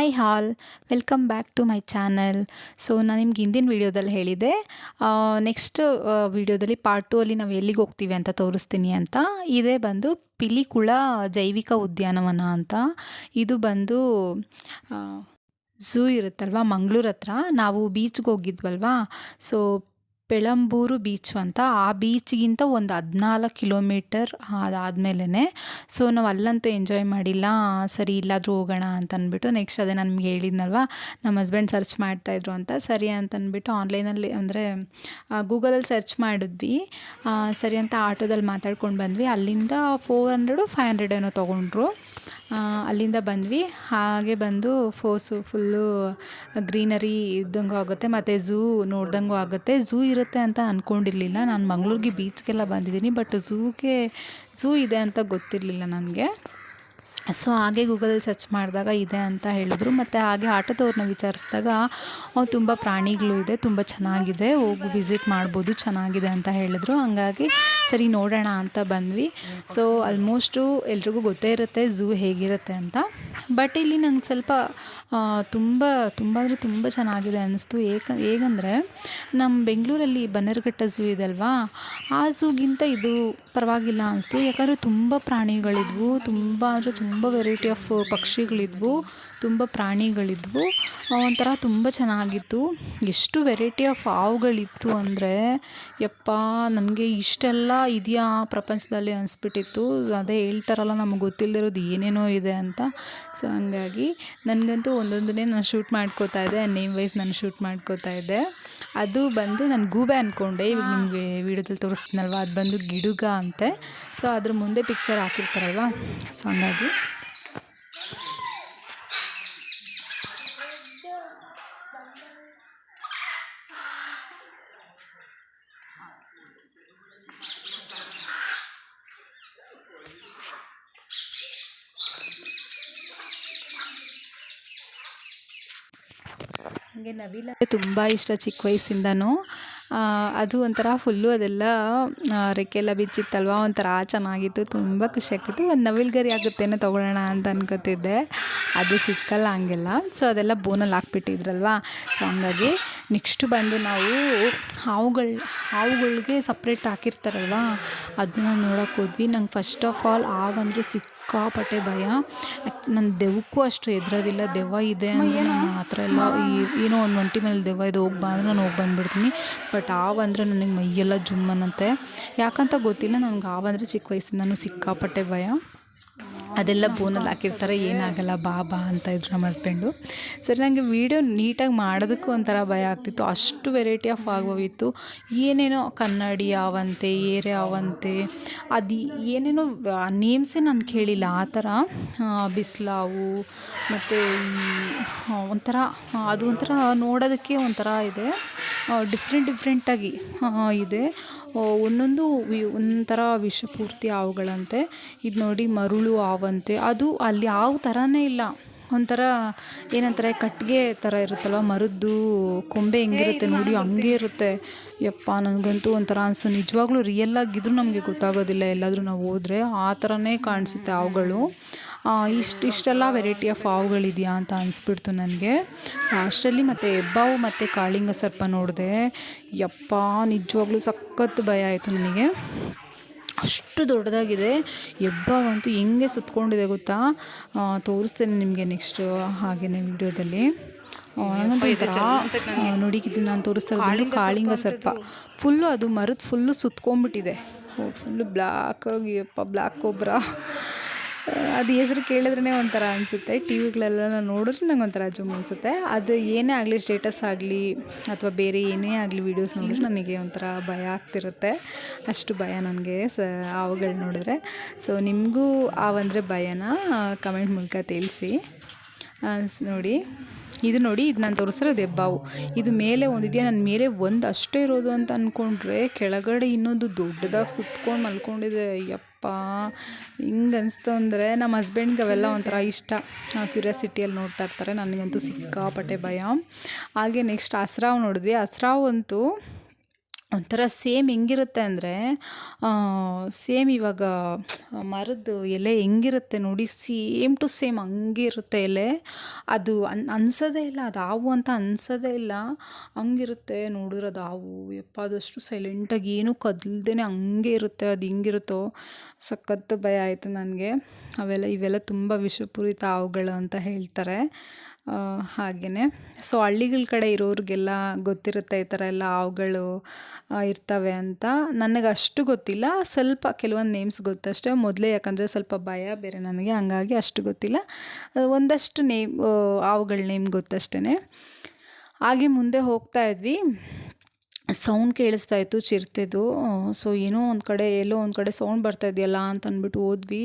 Hi all welcome back to my channel so ನಾನು ನಿಮ್ಗೆ ಹಿಂದಿನ ವೀಡಿಯೋದಲ್ಲಿ ಹೇಳಿದೆ ನೆಕ್ಸ್ಟ್ ವೀಡಿಯೋದಲ್ಲಿ ಪಾರ್ಟ್ ಟೂ ಅಲ್ಲಿ ನಾವು ಎಲ್ಲಿಗೆ ಹೋಗ್ತೀವಿ ಅಂತ ತೋರಿಸ್ತೀನಿ ಅಂತ. ಇದೇ ಬಂದು ಪಿಲಿಕುಳ ಜೈವಿಕ ಉದ್ಯಾನವನ ಅಂತ. ಇದು ಬಂದು ಝೂ ಇರುತ್ತಲ್ವ, ಮಂಗಳೂರು ಹತ್ರ. ನಾವು ಬೀಚ್ಗೆ ಹೋಗಿದ್ವಲ್ವಾ. ಸೊ ಪೆಳಂಬೂರು ಬೀಚ್ ಅಂತ, ಆ ಬೀಚ್ಗಿಂತ ಒಂದು ಹದಿನಾಲ್ಕು ಕಿಲೋಮೀಟರ್ ಅದಾದಮೇಲೆ ಸೊ ನಾವು ಅಲ್ಲಂತೂ ಎಂಜಾಯ್ ಮಾಡಿಲ್ಲ. ಸರಿ, ಇಲ್ಲಾದರೂ ಹೋಗೋಣ ಅಂತ ಅಂದ್ಬಿಟ್ಟು ನೆಕ್ಸ್ಟ್ ಅದೇ ನಾನು ನಿಮ್ಗೆ ಹೇಳಿದ್ನಲ್ವ? ನಮ್ಮ ಹಸ್ಬೆಂಡ್ ಸರ್ಚ್ ಮಾಡ್ತಾಯಿದ್ರು ಅಂತ. ಸರಿ ಅಂತ ಆನ್ಲೈನಲ್ಲಿ ಅಂದರೆ ಗೂಗಲಲ್ಲಿ ಸರ್ಚ್ ಮಾಡಿದ್ವಿ. ಸರಿ ಅಂತ ಆಟೋದಲ್ಲಿ ಮಾತಾಡ್ಕೊಂಡು ಬಂದ್ವಿ. ಅಲ್ಲಿಂದ ಫೋರ್ ಹಂಡ್ರೆಡು ಫೈವ್ ಹಂಡ್ರೆಡ್ ಏನೋ ತೊಗೊಂಡ್ರು. ಅಲ್ಲಿಂದ ಬಂದ್ವಿ. ಹಾಗೆ ಬಂದು ಫೋಸು ಫುಲ್ಲು ಗ್ರೀನರಿ ಇದ್ದಂಗೂ ಆಗುತ್ತೆ, ಮತ್ತು ಝೂ ನೋಡ್ದಂಗೂ ಆಗುತ್ತೆ. ಝೂ ಇರುತ್ತೆ ಅಂತ ಅಂದ್ಕೊಂಡಿರಲಿಲ್ಲ ನಾನು ಮಂಗಳೂರಿಗೆ ಬೀಚ್ಗೆಲ್ಲ ಬಂದಿದ್ದೀನಿ ಬಟ್ ಝೂಗೆ, ಝೂ ಇದೆ ಅಂತ ಗೊತ್ತಿರಲಿಲ್ಲ ನನಗೆ. ಸೊ ಹಾಗೆ ಗೂಗಲಲ್ಲಿ ಸರ್ಚ್ ಮಾಡಿದಾಗ ಇದೆ ಅಂತ ಹೇಳಿದ್ರು. ಮತ್ತು ಹಾಗೆ ಆಟೋದವ್ರನ್ನ ವಿಚಾರಿಸಿದಾಗ ತುಂಬ ಪ್ರಾಣಿಗಳು ಇದೆ, ತುಂಬ ಚೆನ್ನಾಗಿದೆ, ಹೋಗಿ, ವಿಸಿಟ್ ಮಾಡ್ಬೋದು, ಚೆನ್ನಾಗಿದೆ ಅಂತ ಹೇಳಿದ್ರು. ಹಂಗಾಗಿ ಸರಿ ನೋಡೋಣ ಅಂತ ಬಂದ್ವಿ. ಸೊ ಆಲ್ಮೋಸ್ಟು ಎಲ್ರಿಗೂ ಗೊತ್ತೇ ಇರುತ್ತೆ ಝೂ ಹೇಗಿರುತ್ತೆ ಅಂತ. ಬಟ್ ಇಲ್ಲಿ ನಂಗೆ ಸ್ವಲ್ಪ ತುಂಬ ತುಂಬ ಅಂದರೆ ತುಂಬ ಚೆನ್ನಾಗಿದೆ ಅನ್ನಿಸ್ತು. ಏಕ, ಹೇಗಂದರೆ ನಮ್ಮ ಬೆಂಗಳೂರಲ್ಲಿ ಬನ್ನೇರುಘಟ್ಟ ಝೂ ಇದೆ ಅಲ್ವಾ ಆ ಝೂಗಿಂತ ಇದು ಪರವಾಗಿಲ್ಲ ಅನಿಸ್ತು. ಯಾಕಂದರೆ ತುಂಬ ಪ್ರಾಣಿಗಳಿದ್ವು ತುಂಬ ಅಂದರೆ ತುಂಬ ವೆರೈಟಿ ಆಫ್ ಪಕ್ಷಿಗಳಿದ್ವು ತುಂಬ ಪ್ರಾಣಿಗಳಿದ್ವು. ಒಂಥರ ತುಂಬ ಚೆನ್ನಾಗಿತ್ತು. ಎಷ್ಟು ವೆರೈಟಿ ಆಫ್ ಹಾವುಗಳಿತ್ತು ಅಂದರೆ ಯಪ್ಪ ನಮಗೆ ಇಷ್ಟೆಲ್ಲ ಇದೆಯಾ ಪ್ರಪಂಚದಲ್ಲಿ ಅನಿಸ್ಬಿಟ್ಟಿತ್ತು. ಅದೇ ಹೇಳ್ತಾರಲ್ಲ ನಮಗೆ ಗೊತ್ತಿಲ್ಲದಿರೋದು ಏನೇನೋ ಇದೆ ಅಂತ. ಸೊ ಹಂಗಾಗಿ ನನಗಂತೂ ಒಂದೊಂದನ್ನೇ ನಾನು ಶೂಟ್ ಮಾಡ್ಕೋತಾ ಇದ್ದೆ. ನೇಮ್ ವೈಸ್ ನಾನು ಶೂಟ್ ಮಾಡ್ಕೋತಾ ಇದ್ದೆ. ಅದು ಬಂದು ನಾನು ಗೂಬೆ ಅಂದ್ಕೊಂಡೆ ಇವಾಗ ನಿಮಗೆ ವೀಡಿಯೋದಲ್ಲಿ ತೋರಿಸ್ತೀನಲ್ವ? ಅದು ಬಂದು ಗಿಡುಗ ಅಂತೆ. ಸೊ ಅದ್ರ ಮುಂದೆ ಪಿಕ್ಚರ್ ಹಾಕಿರ್ತಾರಲ್ವ? ಸೊ ಹಂಗಾಗಿ. ನನಗೆ ನವಿಲ ತುಂಬ ಇಷ್ಟ ಚಿಕ್ಕ ವಯಸ್ಸಿಂದನೂ. ಅದು ಒಂಥರ ಫುಲ್ಲು ಅದೆಲ್ಲ ರೆಕ್ಕೆಲ್ಲ ಬಿಚ್ಚಿತ್ತಲ್ವ? ಒಂಥರ ಚೆನ್ನಾಗಿತ್ತು, ತುಂಬ ಖುಷಿ ಆಗ್ತಿತ್ತು. ಒಂದು ನವಿಲ್ಗರಿ ಆಗುತ್ತೇನೋ ತೊಗೊಳ್ಳೋಣ ಅಂತ ಅನ್ಕೋತಿದ್ದೆ. ಅದು ಸಿಕ್ಕಲ್ಲ ಹಂಗೆಲ್ಲ. ಸೊ ಅದೆಲ್ಲ ಬೋನಲ್ಲಿ ಹಾಕ್ಬಿಟ್ಟಿದ್ರಲ್ವ? ಸೊ ಹಂಗಾಗಿ ನೆಕ್ಸ್ಟ್ ಬಂದು ನಾವು ಹಾವುಗಳು, ಹಾವುಗಳಿಗೆ ಸಪ್ರೇಟ್ ಹಾಕಿರ್ತಾರಲ್ವ? ಅದನ್ನ ನೋಡೋಕೆ ಹೋದ್ವಿ. ನಂಗೆ ಫಸ್ಟ್ ಆಫ್ ಆಲ್ ಹಾವಂದ್ರೆ ಸಿಕ್ಕಾಪಟ್ಟೆ ಭಯ. ನನ್ನ ದೆವ್ವಕ್ಕೂ ಅಷ್ಟು ಹೆದ್ರೋದಿಲ್ಲ ದೆವ್ವ ಇದೆ ಅಂದರೆ ನಾನು ಆ ಥರ ಎಲ್ಲ ಈ ಏನೋ ಒಂದು ಒಂಟಿ ಮೇಲೆ ದೆವ್ವ ಇದೆ ಹೋಗಿ ಬಾ ಅಂದರೆ ನಾನು ಹೋಗಿ ಬಂದುಬಿಡ್ತೀನಿ. ಬಟ್ ಹಾವಂದ್ರೆ ನನಗೆ ಮೈಯೆಲ್ಲ ಜುಮ್ಮನಂತೆ. ಯಾಕಂತ ಗೊತ್ತಿಲ್ಲ ನನಗೆ ಹಾವಂದ್ರೆ ಚಿಕ್ಕ ವಯಸ್ಸಿಂದನೂ ಸಿಕ್ಕಾಪಟ್ಟೆ ಭಯ. ಅದೆಲ್ಲ ಬೋನಲ್ಲಿ ಹಾಕಿರ್ತಾರೆ, ಏನಾಗಲ್ಲ ಬಾ ಬಾ ಅಂತ ಇದ್ರು ನಮ್ಮ ಹಸ್ಬೆಂಡು ಸರಿ ನನಗೆ ವೀಡಿಯೋ ನೀಟಾಗಿ ಮಾಡೋದಕ್ಕೂ ಒಂಥರ ಭಯ ಆಗ್ತಿತ್ತು. ಅಷ್ಟು ವೆರೈಟಿ ಆಫ್ ಆಗೋವಿತ್ತು ಏನೇನೋ ಕನ್ನಡಿ ಅವಂತೆ ಏರೆ ಅವಂತೆ ಅದು ಏನೇನೋ ನೇಮ್ಸೇ ನಾನು ಕೇಳಿಲ್ಲ. ಆ ಥರ ಬಿಸ್ಲಾವು, ಮತ್ತು ಒಂಥರ, ಅದು ಒಂಥರ ನೋಡೋದಕ್ಕೆ ಒಂಥರ ಇದೆ. ಡಿಫ್ರೆಂಟ್ ಡಿಫ್ರೆಂಟಾಗಿ ಇದೆ. ಒಂದೊಂದು ವಿ ಒಂಥರ ವಿಷಪೂರ್ತಿ ಹಾವುಗಳಂತೆ. ಇದು ನೋಡಿ ಮರುಳು ಹಾವಂತೆ. ಅದು ಅಲ್ಲಿ ಹಾವು ಥರನೇ ಇಲ್ಲ. ಒಂಥರ ಏನಂತಾರೆ ಕಟ್ಟಿಗೆ ಥರ ಇರುತ್ತಲ್ಲ ಮರದ್ದು ಕೊಂಬೆ ಹೆಂಗಿರುತ್ತೆ ನೋಡಿ ಹಂಗೆ ಇರುತ್ತೆ. ಯಪ್ಪ ನನಗಂತೂ ಒಂಥರ ಅನಿಸ್ತು ನಿಜವಾಗ್ಲೂ ರಿಯಲ್ ಆಗಿದ್ರೂ ನಮಗೆ ಗೊತ್ತಾಗೋದಿಲ್ಲ. ಎಲ್ಲಾದರೂ ನಾವು ಹೋದರೆ ಆ ಥರನೇ ಕಾಣಿಸುತ್ತೆ ಹಾವುಗಳು. ಇಷ್ಟು ಇಷ್ಟೆಲ್ಲ ವೆರೈಟಿ ಆಫ್ ಹಾವುಗಳಿದೆಯಾ ಅಂತ ಅನಿಸ್ಬಿಡ್ತು ನನಗೆ. ಲಾಸ್ಟಲ್ಲಿ ಮತ್ತು ಹೆಬ್ಬಾವು ಮತ್ತು ಕಾಳಿಂಗ ಸರ್ಪ ನೋಡಿದೆ. ಯಪ್ಪ ನಿಜವಾಗ್ಲೂ ಸಖತ್ ಭಯ ಆಯಿತು ನನಗೆ. ಅಷ್ಟು ದೊಡ್ಡದಾಗಿದೆ. ಹೆಬ್ಬಾವಂತೂ ಹೆಂಗೆ ಸುತ್ಕೊಂಡಿದೆ ಗೊತ್ತಾ? ತೋರಿಸ್ತೇನೆ ನಿಮಗೆ ನೆಕ್ಸ್ಟು ಹಾಗೆಯೇ ವಿಡಿಯೋದಲ್ಲಿ. ನೋಡಿ ನಾನು ತೋರಿಸ್ತಾ ಇರೋದು ಕಾಳಿಂಗ ಸರ್ಪ ಫುಲ್ಲು ಅದು ಮರದ ಫುಲ್ಲು ಸುತ್ಕೊಂಡ್ಬಿಟ್ಟಿದೆ. ಫುಲ್ಲು ಬ್ಲ್ಯಾಕ್ ಆಗಿ ಅಪ್ಪ ಬ್ಲ್ಯಾಕ್ ಕೊಬ್ರ ಅದು ಹೆಸ್ರು ಕೇಳಿದ್ರೇ ಒಂಥರ ಅನಿಸುತ್ತೆ. ಟಿ ವಿಗಳೆಲ್ಲ ನೋಡಿದ್ರೆ ನಂಗೆ ಒಂಥರ ಜುಮ್ ಅನಿಸುತ್ತೆ. ಅದು ಏನೇ ಆಗಲಿ ಸ್ಟೇಟಸ್ ಆಗಲಿ ಅಥವಾ ಬೇರೆ ಏನೇ ಆಗಲಿ ವೀಡಿಯೋಸ್ ನೋಡಿದ್ರೆ ನನಗೆ ಒಂಥರ ಭಯ ಆಗ್ತಿರುತ್ತೆ. ಅಷ್ಟು ಭಯ ನನಗೆ ಸ, ಅವುಗಳು ನೋಡಿದ್ರೆ. ಸೊ ನಿಮಗೂ ಹಾವಂದರೆ ಭಯನ? ಕಮೆಂಟ್ ಮೂಲಕ ತಿಳಿಸಿ. ನೋಡಿ. ಇದು ನೋಡಿ, ಇದು ನಾನು ತೋರಿಸಿರೋದು ಹೆಬ್ಬಾವು ಇದು ಮೇಲೆ ಒಂದಿದೆಯಾ? ನನ್ನ ಮೇಲೆ ಒಂದು ಅಷ್ಟೇ ಇರೋದು ಅಂತ ಅಂದ್ಕೊಂಡ್ರೆ ಕೆಳಗಡೆ ಇನ್ನೊಂದು ದೊಡ್ಡದಾಗಿ ಸುತ್ಕೊಂಡು ಮಲ್ಕೊಂಡಿದೆ. ಯಪ್ಪ. ಹಿಂಗೆ ಅನಿಸ್ತು ಅಂದರೆ ನಮ್ಮ ಹಸ್ಬೆಂಡ್ಗೆ ಅವೆಲ್ಲ ಒಂಥರ ಇಷ್ಟ. ಕ್ಯೂರಿಯಾಸಿಟಿಯಲ್ಲಿ ನೋಡ್ತಾ ಇರ್ತಾರೆ. ನನಗಂತೂ ಸಿಕ್ಕಾಪಟ್ಟೆ ಭಯ. ಹಾಗೆ ನೆಕ್ಸ್ಟ್ ಹಸ್ರಾವ್ ನೋಡಿದ್ವಿ. ಹಸ್ರಾವ್ ಅಂತೂ ಒಂಥರ ಸೇಮ್ ಹೆಂಗಿರುತ್ತೆ ಅಂದರೆ ಸೇಮ್ ಇವಾಗ, ಮರದ್ದು ಎಲೆ ಹೆಂಗಿರುತ್ತೆ ನೋಡಿ, ಸೇಮ್ ಟು ಸೇಮ್ ಹಂಗೆ ಇರುತ್ತೆ ಎಲೆ. ಅದು ಅನ್, ಅನ್ಸೋದೇ ಇಲ್ಲ, ಅದು ಹಾವು ಅಂತ ಅನ್ಸೋದೇ ಇಲ್ಲ. ಹಂಗಿರುತ್ತೆ ನೋಡಿದ್ರೆ ಅದು ಹಾವು. ಯಪ್ಪ, ಅದಷ್ಟು ಸೈಲೆಂಟಾಗಿ ಏನೂ ಕದಲ್ದೇ ಹಂಗೆ ಇರುತ್ತೆ, ಅದು ಹಿಂಗಿರುತ್ತೋ. ಸಖತ್ತು ಭಯ ಆಯಿತು ನನಗೆ. ಅವೆಲ್ಲ, ಇವೆಲ್ಲ ತುಂಬ ವಿಷಪೂರಿತ ಹಾವುಗಳು ಅಂತ ಹೇಳ್ತಾರೆ. ಹಾಗೆಯೇ ಸೊ ಹಳ್ಳಿಗಳ ಕಡೆ ಇರೋರಿಗೆಲ್ಲ ಗೊತ್ತಿರುತ್ತೆ ಈ ಥರ ಎಲ್ಲ ಹಾವುಗಳು ಇರ್ತವೆ ಅಂತ. ನನಗೆ ಅಷ್ಟು ಗೊತ್ತಿಲ್ಲ. ಸ್ವಲ್ಪ ಕೆಲವೊಂದು ನೇಮ್ಸ್ ಗೊತ್ತಷ್ಟೇ. ಮೊದಲೇ ಯಾಕಂದರೆ ಸ್ವಲ್ಪ ಭಯ ಬೇರೆ ನನಗೆ. ಹಂಗಾಗಿ ಅಷ್ಟು ಗೊತ್ತಿಲ್ಲ. ಒಂದಷ್ಟು ನೇಮ್ ಹಾವುಗಳ ನೇಮ್ ಗೊತ್ತಷ್ಟೇ ಹಾಗೆ ಮುಂದೆ ಹೋಗ್ತಾ ಇದ್ವಿ. ಸೌಂಡ್ ಕೇಳಿಸ್ತಾ ಇತ್ತು ಚಿರತೆದು ಸೊ ಏನೋ ಒಂದು ಕಡೆ, ಎಲ್ಲೋ ಒಂದು ಕಡೆ ಸೌಂಡ್ ಬರ್ತಾ ಇದೆಯಲ್ಲ ಅಂತ ಅಂದ್ಬಿಟ್ಟು ಹೋದ್ವಿ.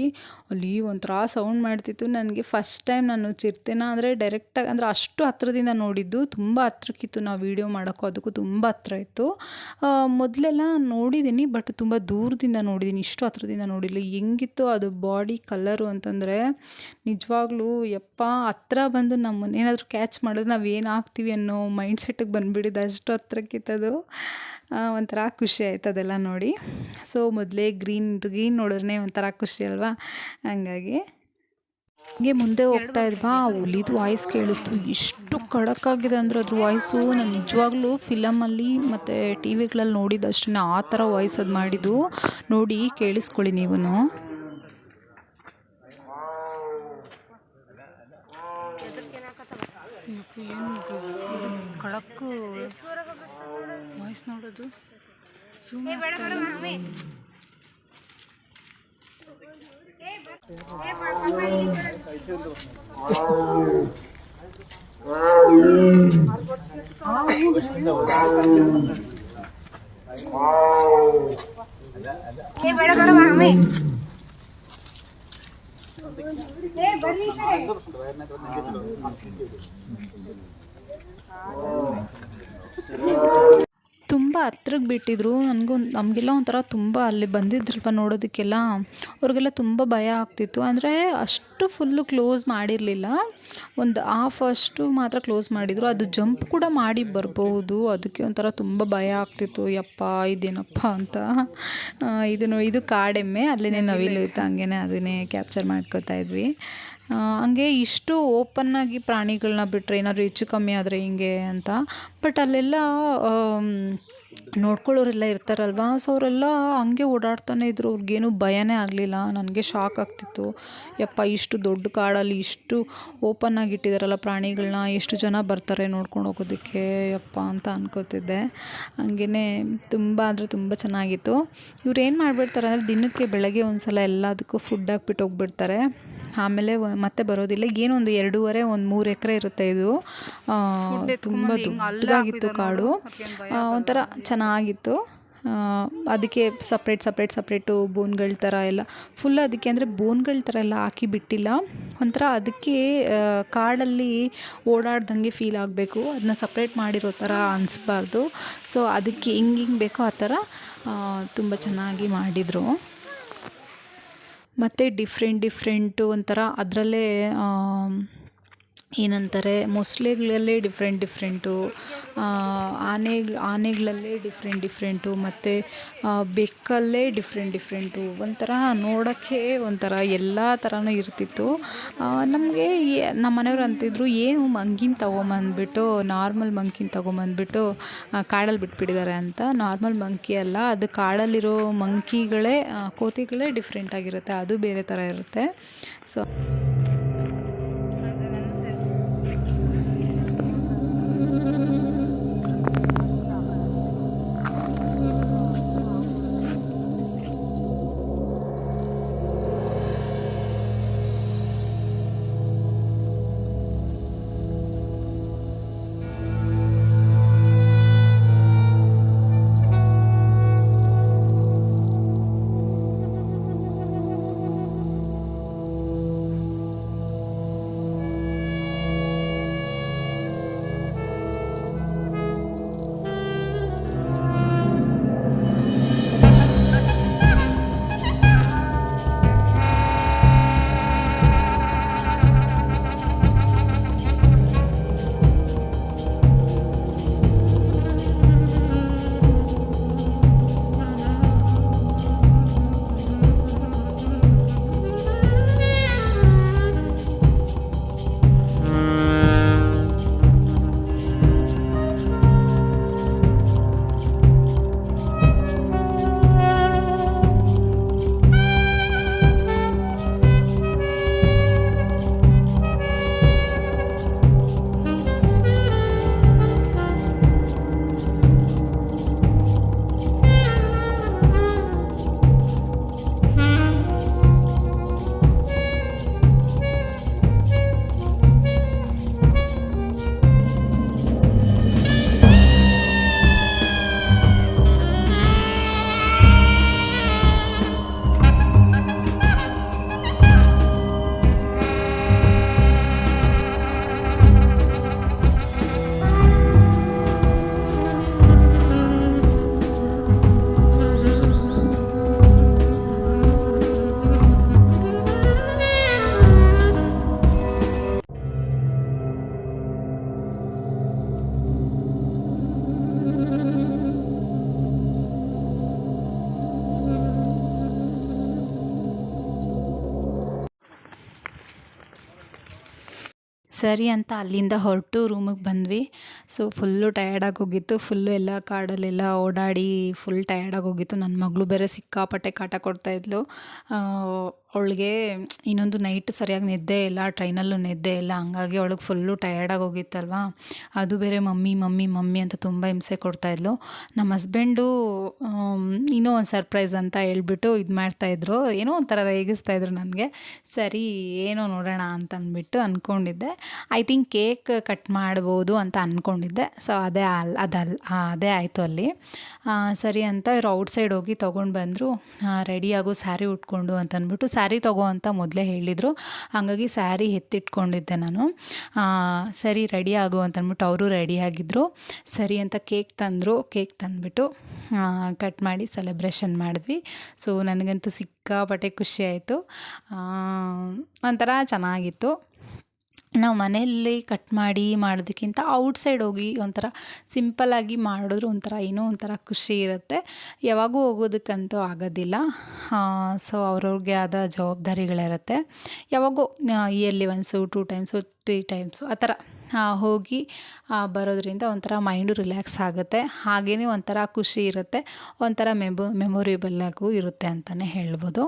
ಅಲ್ಲಿ ಒಂಥರ ಸೌಂಡ್ ಮಾಡ್ತಿತ್ತು ನನಗೆ. ಫಸ್ಟ್ ಟೈಮ್ ನಾನು ಚಿರತೆನ ಅಂದರೆ ಡೈರೆಕ್ಟಾಗಿ ಅಂದರೆ ಅಷ್ಟು ಹತ್ರದಿಂದ ನೋಡಿದ್ದು. ತುಂಬ ಹತ್ರಕ್ಕಿತ್ತು ನಾವು ವೀಡಿಯೋ ಮಾಡೋಕ್ಕೂ, ಅದಕ್ಕೂ ತುಂಬ ಹತ್ರ ಇತ್ತು. ಮೊದಲೆಲ್ಲ ನೋಡಿದ್ದೀನಿ ಬಟ್ ತುಂಬ ದೂರದಿಂದ ನೋಡಿದ್ದೀನಿ ಇಷ್ಟು ಹತ್ರದಿಂದ ನೋಡಿಲ್ಲ. ಹೆಂಗಿತ್ತು ಅದು ಬಾಡಿ ಕಲರು ಅಂತಂದರೆ, ನಿಜವಾಗ್ಲೂ ಯಪ್ಪ, ಹತ್ರ ಬಂದು ನಮ್ಮನ್ನೇನಾದರೂ ಕ್ಯಾಚ್ ಮಾಡಿದ್ರೆ ನಾವು ಏನು ಹಾಕ್ತೀವಿ ಅನ್ನೋ ಮೈಂಡ್ ಸೆಟ್ಟಿಗೆ ಬಂದುಬಿಟ್ಟಿದ್ದು ಅಷ್ಟು ಹತ್ರಕ್ಕಿತ್ತದು. ಒಂಥರ ಖುಷಿ ಆಯ್ತು ಅದೆಲ್ಲ ನೋಡಿ. ಸೊ ಮೊದಲೇ ಗ್ರೀನ್ ಗ್ರೀನ್ ನೋಡಿದ್ರೆ ಒಂಥರ ಖುಷಿ ಅಲ್ವಾ? ಹಂಗಾಗಿ. ಹಂಗೆ ಮುಂದೆ ಹೋಗ್ತಾ ಇದ್ವಾ? ಹುಲಿದು ವಾಯ್ಸ್ ಕೇಳಿಸ್ತು. ಎಷ್ಟು ಆಗಿದೆ ಅಂದರೆ ಅದ್ರ ವಾಯ್ಸು ನಾನು ನಿಜವಾಗ್ಲೂ ಫಿಲಮಲ್ಲಿ ಮತ್ತು ಟಿ ವಿಗಳಲ್ಲಿ ನೋಡಿದಷ್ಟೇ ಆ ಥರ ವಾಯ್ಸ್ ಅದು ಮಾಡಿದ್ದು. ನೋಡಿ, ಕೇಳಿಸ್ಕೊಳ್ಳಿ ನೀವು ಖಡಕ್ಕು ವಾಯ್ಸ್ ನೋಡೋದು. ಬೇಡ ಬೇಡ ಮಾಮಿ ತುಂಬ ಹತ್ರಕ್ಕೆ ಬಿಟ್ಟಿದ್ರು. ನನಗೂ ನಮಗೆಲ್ಲ ಒಂಥರ ತುಂಬ ಅಲ್ಲಿ ಬಂದಿದ್ರಲ್ವ ನೋಡೋದಕ್ಕೆಲ್ಲ. ಅವ್ರಿಗೆಲ್ಲ ತುಂಬ ಭಯ ಆಗ್ತಿತ್ತು. ಅಂದರೆ ಅಷ್ಟು ಫುಲ್ಲು ಕ್ಲೋಸ್ ಮಾಡಿರಲಿಲ್ಲ. ಒಂದು ಹಾಫ್ ಅಷ್ಟು ಮಾತ್ರ ಕ್ಲೋಸ್ ಮಾಡಿದರು. ಅದು ಜಂಪ್ ಕೂಡ ಮಾಡಿ ಬರ್ಬೋದು ಅದಕ್ಕೆ ಒಂಥರ ತುಂಬ ಭಯ ಆಗ್ತಿತ್ತು. ಯಪ್ಪ ಇದೇನಪ್ಪ ಅಂತ. ಇದನ್ನು ಇದು ಕಾಡೆಮ್ಮೆ. ಅಲ್ಲೇ ನವಿಲು ಇತ್ತು ಹಂಗೇ ಅದನ್ನೇ ಕ್ಯಾಪ್ಚರ್ ಮಾಡ್ಕೋತಾ ಇದ್ವಿ. ಹಂಗೆ ಇಷ್ಟು ಓಪನ್ನಾಗಿ ಪ್ರಾಣಿಗಳನ್ನ ಬಿಟ್ಟರೆ ಏನಾದರೂ ಹೆಚ್ಚು ಕಮ್ಮಿ ಆದರೆ ಹಿಂಗೆ ಅಂತ. ಬಟ್ ಅಲ್ಲೆಲ್ಲ ನೋಡ್ಕೊಳ್ಳೋರೆಲ್ಲ ಇರ್ತಾರಲ್ವ? ಸೊ ಅವರೆಲ್ಲ ಹಂಗೆ ಓಡಾಡ್ತಾನೆ ಇದ್ದರು ಅವ್ರಿಗೇನು ಭಯನೇ ಆಗಲಿಲ್ಲ. ನನಗೆ ಶಾಕ್ ಆಗ್ತಿತ್ತು. ಯಪ್ಪ, ಇಷ್ಟು ದೊಡ್ಡ ಕಾಡಲ್ಲಿ ಇಷ್ಟು ಓಪನ್ ಆಗಿಟ್ಟಿದ್ದಾರಲ್ಲ ಪ್ರಾಣಿಗಳನ್ನ ಎಷ್ಟು ಜನ ಬರ್ತಾರೆ ನೋಡ್ಕೊಂಡು ಹೋಗೋದಕ್ಕೆ? ಯಪ್ಪ ಅಂತ ಅನ್ಕೋತಿದ್ದೆ. ಹಂಗೇ ತುಂಬ ಅಂದರೆ ತುಂಬ ಚೆನ್ನಾಗಿತ್ತು. ಇವ್ರು ಏನು ಮಾಡಿಬಿಡ್ತಾರೆ ಅಂದರೆ ದಿನಕ್ಕೆ ಬೆಳಗ್ಗೆ ಒಂದು ಸಲ ಎಲ್ಲದಕ್ಕೂ ಫುಡ್ ಹಾಕ್ಬಿಟ್ಟು ಹೋಗ್ಬಿಡ್ತಾರೆ. ಆಮೇಲೆ ಮತ್ತೆ ಬರೋದಿಲ್ಲ. ಏನೊಂದು ಎರಡೂವರೆ ಒಂದು ಮೂರು ಎಕರೆ ಇರುತ್ತೆ ಇದು. ತುಂಬ ದೊಡ್ಡದಾಗಿತ್ತು ಕಾಡು. ಒಂಥರ ಚೆನ್ನಾಗಿತ್ತು. ಅದಕ್ಕೆ ಸಪ್ರೇಟ್ ಸಪ್ರೇಟ್ ಸಪ್ರೇಟು ಬೋನ್ಗಳ ಥರ ಎಲ್ಲ. ಫುಲ್ ಅದಕ್ಕೆ ಅಂದರೆ ಬೋನ್ಗಳ ಥರ ಎಲ್ಲ ಹಾಕಿ ಬಿಟ್ಟಿಲ್ಲ. ಒಂಥರ ಅದಕ್ಕೆ ಕಾಡಲ್ಲಿ ಓಡಾಡ್ದಂಗೆ ಫೀಲ್ ಆಗಬೇಕು. ಅದನ್ನ ಸಪ್ರೇಟ್ ಮಾಡಿರೋ ಥರ ಅನಿಸ್ಬಾರ್ದು. ಸೊ ಅದಕ್ಕೆ ಹಿಂಗೆ ಹಿಂಗೆ ಬೇಕೋ ಆ ಥರ ತುಂಬ ಚೆನ್ನಾಗಿ ಮಾಡಿದರು. ಮತ್ತು ಡಿಫ್ರೆಂಟ್ ಡಿಫ್ರೆಂಟು ಒಂಥರ ಅದರಲ್ಲೇ ಏನಂತಾರೆ, ಮೊಸಳೆಗಳಲ್ಲೇ ಡಿಫ್ರೆಂಟ್ ಡಿಫ್ರೆಂಟು ಆನೆ ಆನೆಗಳಲ್ಲೇ ಡಿಫ್ರೆಂಟ್ ಡಿಫ್ರೆಂಟು ಮತ್ತು ಬೆಕ್ಕಲ್ಲೇ ಡಿಫ್ರೆಂಟ್ ಡಿಫ್ರೆಂಟು ಒಂಥರ ನೋಡೋಕ್ಕೆ ಒಂಥರ ಎಲ್ಲ ಥರನೂ ಇರ್ತಿತ್ತು. ನಮಗೆ ನಮ್ಮ ಮನೆಯವ್ರು ಅಂತಿದ್ರು, ಏನು ಮಂಕಿನ ತೊಗೊಂಬಂದ್ಬಿಟ್ಟು, ನಾರ್ಮಲ್ ಮಂಕಿನ ತೊಗೊಂಬಂದ್ಬಿಟ್ಟು ಕಾಡಲ್ಲಿ ಬಿಟ್ಬಿಟ್ಟಿದ್ದಾರೆ ಅಂತ. ನಾರ್ಮಲ್ ಮಂಕಿ ಅಲ್ಲ, ಅದು ಕಾಡಲ್ಲಿರೋ ಮಂಕಿಗಳೇ ಕೋತಿಗಳೇ ಡಿಫ್ರೆಂಟಾಗಿರುತ್ತೆ ಅದು ಬೇರೆ ಥರ ಇರುತ್ತೆ. ಸೊ ಸರಿ ಅಂತ ಅಲ್ಲಿಂದ ಹೊರಟು ರೂಮಿಗೆ ಬಂದ್ವಿ. ಸೊ ಫುಲ್ಲು ಟಯರ್ಡಾಗಿ ಹೋಗಿತ್ತು. ಫುಲ್ಲು ಎಲ್ಲ ಕಾಡಲ್ಲೆಲ್ಲ ಓಡಾಡಿ ಫುಲ್ ಟಯರ್ಡಾಗಿ ಹೋಗಿತ್ತು. ನನ್ನ ಮಗಳು ಬೇರೆ ಸಿಕ್ಕಾಪಟ್ಟೆ ಕಾಟ ಕೊಡ್ತಾಯಿದ್ಲು ಅವಳಿಗೆ ಇನ್ನೊಂದು ನೈಟ್ ಸರಿಯಾಗಿ ನಿದ್ದೆ ಇಲ್ಲ ಟ್ರೈನಲ್ಲೂ ನಿದ್ದೆ ಇಲ್ಲ, ಹಂಗಾಗಿ ಅವಳಿಗೆ ಫುಲ್ಲು ಟಯರ್ಡಾಗಿ ಹೋಗಿತ್ತಲ್ವಾ? ಅದು ಬೇರೆ ಮಮ್ಮಿ ಮಮ್ಮಿ ಮಮ್ಮಿ ಅಂತ ತುಂಬ ಹಿಂಸೆ ಕೊಡ್ತಾಯಿದ್ಲು ನಮ್ಮ ಹಸ್ಬೆಂಡು ಇನ್ನೂ ಒಂದು ಸರ್ಪ್ರೈಸ್ ಅಂತ ಹೇಳ್ಬಿಟ್ಟು ಇದು ಮಾಡ್ತಾಯಿದ್ರು ಏನೋ ಒಂಥರ ರೇಗಿಸ್ತಾಯಿದ್ರು ನನಗೆ. ಸರಿ, ಏನೋ ನೋಡೋಣ ಅಂತ ಅಂದ್ಬಿಟ್ಟು ಅಂದ್ಕೊಂಡಿದ್ದೆ ಐ ಥಿಂಕ್ ಕೇಕ್ ಕಟ್ ಮಾಡ್ಬೋದು ಅಂತ ಅಂದ್ಕೊಂಡಿದ್ದೆ ಸೊ ಅದೇ ಅಲ್ ಅದಲ್ಲ ಅದೇ ಆಯಿತು ಅಲ್ಲಿ. ಸರಿ ಅಂತ ಇವ್ರು ಔಟ್ಸೈಡ್ ಹೋಗಿ ತೊಗೊಂಡು ಬಂದರು. ರೆಡಿಯಾಗು ಸ್ಯಾರಿ ಉಟ್ಕೊಂಡು ಅಂತ ಅಂದ್ಬಿಟ್ಟು ಸ್ಯಾರಿ ತಗೋ ಅಂತ ಮೊದಲೇ ಹೇಳಿದರು. ಹಾಗಾಗಿ ಸ್ಯಾರಿ ಎತ್ತಿಟ್ಕೊಂಡಿದ್ದೆ ನಾನು. ಸರಿ ರೆಡಿ ಆಗು ಅಂತ ಅಂದ್ಬಿಟ್ಟು ಅವರು ರೆಡಿಯಾಗಿದ್ದರು ಸರಿ ಅಂತ ಕೇಕ್ ತಂದರು. ಕೇಕ್ ತಂದುಬಿಟ್ಟು ಕಟ್ ಮಾಡಿ ಸೆಲೆಬ್ರೇಷನ್ ಮಾಡಿದ್ವಿ. ಸೊ ನನಗಂತೂ ಸಿಕ್ಕಾಪಟ್ಟೆ ಖುಷಿ ಆಯಿತು. ಒಂಥರ ಚೆನ್ನಾಗಿತ್ತು. ನಾವು ಮನೆಯಲ್ಲಿ ಕಟ್ ಮಾಡಿ ಮಾಡೋದಕ್ಕಿಂತ ಔಟ್ಸೈಡ್ ಹೋಗಿ ಒಂಥರ ಸಿಂಪಲ್ಲಾಗಿ ಮಾಡಿದ್ರು ಒಂಥರ ಏನೋ ಒಂಥರ ಖುಷಿ ಇರುತ್ತೆ. ಯಾವಾಗೂ ಹೋಗೋದಕ್ಕಂತೂ ಆಗೋದಿಲ್ಲ. ಸೊ ಅವ್ರವ್ರಿಗೆ ಆದ ಜವಾಬ್ದಾರಿಗಳಿರುತ್ತೆ. ಯಾವಾಗೋ early once two times three times ಆ ಥರ ಹೋಗಿ ಬರೋದ್ರಿಂದ ಒಂಥರ ಮೈಂಡು ರಿಲ್ಯಾಕ್ಸ್ ಆಗುತ್ತೆ. ಹಾಗೆಯೇ ಒಂಥರ ಖುಷಿ ಇರುತ್ತೆ. ಒಂಥರ ಮೆಮೊ ಮೆಮೊರೇಬಲ್ಲಾಗೂ ಇರುತ್ತೆ ಅಂತಲೇ ಹೇಳ್ಬೋದು.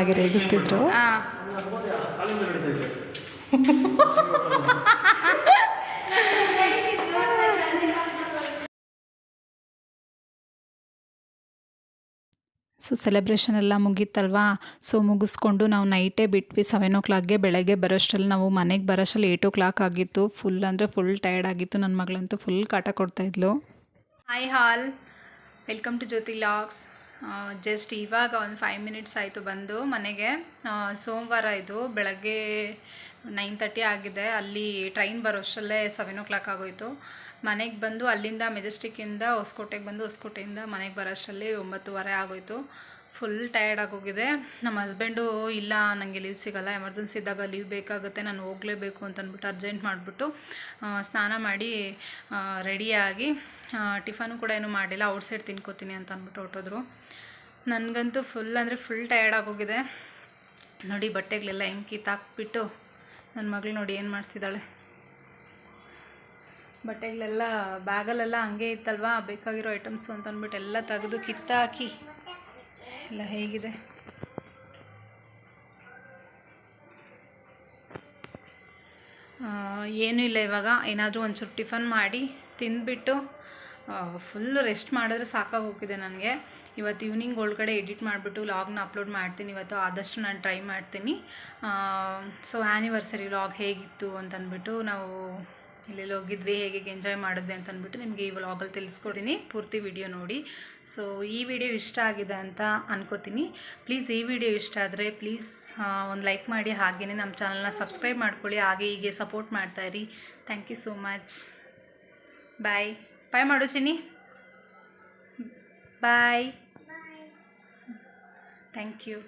ಆಗಿ ರೇಗಿಸ್ತಿದ್ರು. ಸೊ ಸೆಲೆಬ್ರೇಷನ್ ಎಲ್ಲ ಮುಗೀತಲ್ವಾ? ಸೊ ಮುಗಿಸ್ಕೊಂಡು ನಾವು ನೈಟೇ ಬಿಟ್ವಿ ಸೆವೆನ್ ಓ ಕ್ಲಾಕ್ಗೆ ಬೆಳಗ್ಗೆ ಬರೋಷ್ಟರಲ್ಲಿ ನಾವು ಮನೆಗೆ ಬರೋಷ್ಟರಲ್ಲಿ ಏಯ್ಟ್ ಓ ಕ್ಲಾಕ್ ಆಗಿತ್ತು. ಫುಲ್ ಅಂದರೆ ಫುಲ್ ಟಯರ್ಡ್ ಆಗಿತ್ತು. ನನ್ನ ಮಗಳಂತೂ ಫುಲ್ ಕಾಟ ಕೊಡ್ತಾಯಿದ್ಲು hi all welcome to Jyothi logs just ಇವಾಗ ಒಂದು ಫೈವ್ ಮಿನಿಟ್ಸ್ ಆಯಿತು ಬಂದು ಮನೆಗೆ. ಸೋಮವಾರ ಇದು, ಬೆಳಗ್ಗೆ ನೈನ್ ತರ್ಟಿ ಆಗಿದೆ. ಅಲ್ಲಿ ಟ್ರೈನ್ ಬರೋಷ್ಟರಲ್ಲೇ ಸೆವೆನ್ ಓ ಕ್ಲಾಕ್ ಆಗೋಯಿತು. ಮನೆಗೆ ಬಂದು ಅಲ್ಲಿಂದ ಮೆಜೆಸ್ಟಿಕ್ಕಿಂದ ಹೊಸಕೋಟೆಗೆ ಬಂದು ಹೊಸಕೋಟೆಯಿಂದ ಮನೆಗೆ ಬರೋಷ್ಟರಲ್ಲಿ ಒಂಬತ್ತುವರೆ ಆಗೋಯಿತು. ಫುಲ್ ಟಯರ್ಡ್ ಆಗೋಗಿದೆ ನಮ್ಮ ಹಸ್ಬೆಂಡು ಇಲ್ಲ ನನಗೆ ಲೀವ್ ಸಿಗಲ್ಲ ಎಮರ್ಜೆನ್ಸಿ ಇದ್ದಾಗ ಲೀವ್ ಬೇಕಾಗುತ್ತೆ, ನಾನು ಹೋಗಲೇಬೇಕು ಅಂತ ಅಂದ್ಬಿಟ್ಟು ಅರ್ಜೆಂಟ್ ಮಾಡಿಬಿಟ್ಟು ಸ್ನಾನ ಮಾಡಿ ರೆಡಿಯಾಗಿ ಟಿಫನು ಕೂಡ ಏನು ಮಾಡಿಲ್ಲ ಔಟ್ಸೈಡ್ ತಿನ್ಕೋತೀನಿ ಅಂತ ಅಂದ್ಬಿಟ್ಟು ಹೊಟ್ಟೋದ್ರು ನನಗಂತೂ ಫುಲ್ ಅಂದರೆ ಫುಲ್ ಟಯರ್ಡ್ ಆಗೋಗಿದೆ ನೋಡಿ, ಬಟ್ಟೆಗಳೆಲ್ಲ ಹೆಂಗೆ ಕಿತ್ತಾಕ್ಬಿಟ್ಟು ನನ್ನ ಮಗಳು ನೋಡಿ ಏನು ಮಾಡ್ತಿದ್ದಾಳೆ. ಬಟ್ಟೆಗಳೆಲ್ಲ ಬ್ಯಾಗಲ್ಲೆಲ್ಲ ಹಂಗೆ ಇತ್ತಲ್ವಾ, ಬೇಕಾಗಿರೋ ಐಟಮ್ಸು ಅಂತ ಅಂದ್ಬಿಟ್ಟು ಎಲ್ಲ ತೆಗೆದು ಕಿತ್ತಾಕಿ ಎಲ್ಲ ಹೇಗಿದೆ? ಏನೂ ಇಲ್ಲ ಇವಾಗ. ಏನಾದರೂ ಒಂಚೂರು ಟಿಫನ್ ಮಾಡಿ ತಿಂದ್ಬಿಟ್ಟು ಫುಲ್ ರೆಸ್ಟ್ ಮಾಡಿದ್ರೆ ಸಾಕಾಗಿ ಹೋಗಿದೆ ನನಗೆ. ಇವತ್ತು ಈವ್ನಿಂಗ್ ಒಳಗಡೆ ಎಡಿಟ್ ಮಾಡಿಬಿಟ್ಟು ಲಾಗ್ನ ಅಪ್ಲೋಡ್ ಮಾಡ್ತೀನಿ. ಇವತ್ತು ಆದಷ್ಟು ನಾನು ಟ್ರೈ ಮಾಡ್ತೀನಿ. ಸೊ ಆ್ಯನಿವರ್ಸರಿ ಲಾಗ್ ಹೇಗಿತ್ತು ಅಂತಂದ್ಬಿಟ್ಟು ನಾವು ಎಲ್ಲೆಲ್ಲಿ ಹೋಗಿದ್ವಿ ಹೇಗೆ ಎಂಜಾಯ್ ಮಾಡಿದ್ವಿ ಅಂತ ಅಂದ್ಬಿಟ್ಟು ನಿಮಗೆ ಈ ವ್ಲಾಗಲ್ಲಿ ತಿಳಿಸ್ಕೊಡ್ತೀನಿ. ಪೂರ್ತಿ ವಿಡಿಯೋ ನೋಡಿ. ಸೊ ಈ ವಿಡಿಯೋ ಇಷ್ಟ ಆಗಿದೆ ಅಂತ ಅನ್ಕೋತೀನಿ. ಪ್ಲೀಸ್ ಈ ವಿಡಿಯೋ ಇಷ್ಟ ಆದರೆ ಪ್ಲೀಸ್ ಒಂದು ಲೈಕ್ ಮಾಡಿ ಹಾಗೇ ನಮ್ಮ ಚಾನಲ್ನ ಸಬ್ಸ್ಕ್ರೈಬ್ ಮಾಡ್ಕೊಳ್ಳಿ ಹಾಗೆ ಹೀಗೆ support ಮಾಡ್ತಾಯಿರಿ thank you so much bye bye ಮಾಡು ಚಿನ್ನಿ. ಬಾಯ್ ಥ್ಯಾಂಕ್ ಯು